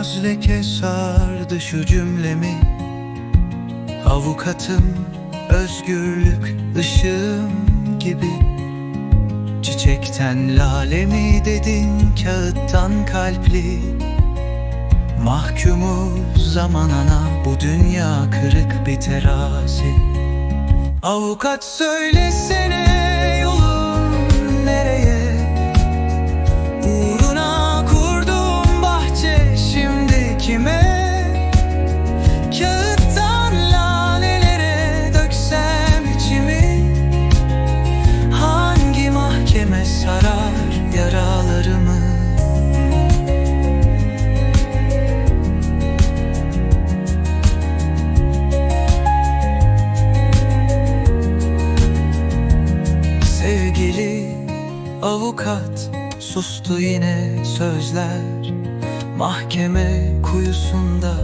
leke sardı şu cümlemi. Avukatım özgürlük ışığım gibi. Çiçekten lale mi dedin kağıttan kalpli? Mahkumuz zamanana bu dünya kırık bir terazi. Avukat söylesene Sevgili avukat sustu yine sözler. Mahkeme kuyusunda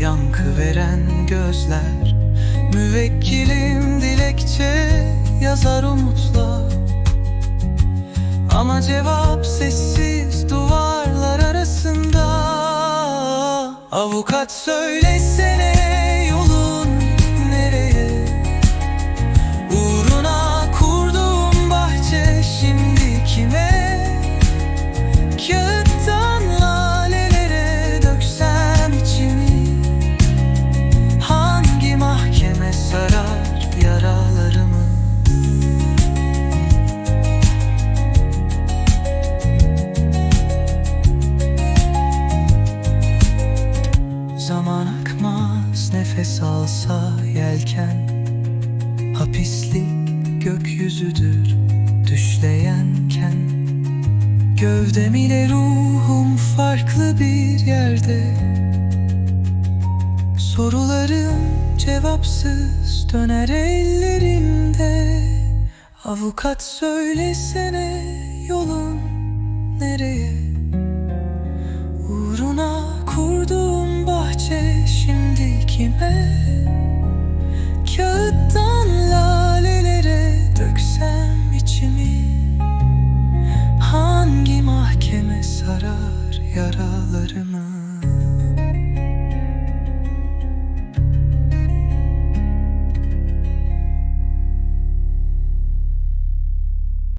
yankı veren gözler. Müvekkilim dilekçe yazar umutla Ama cevap sessiz duvarlar arasında. Avukat söylesene Zaman akmaz nefes alsa yelken. Hapislik gökyüzüdür düşleyenken. Gövdem ile ruhum farklı bir yerde. Sorularım cevapsız döner ellerimde. Avukat söylesene yolun nereye kime Kağıttan lalelere döksem içimi. Hangi mahkeme sarar yaralarımı?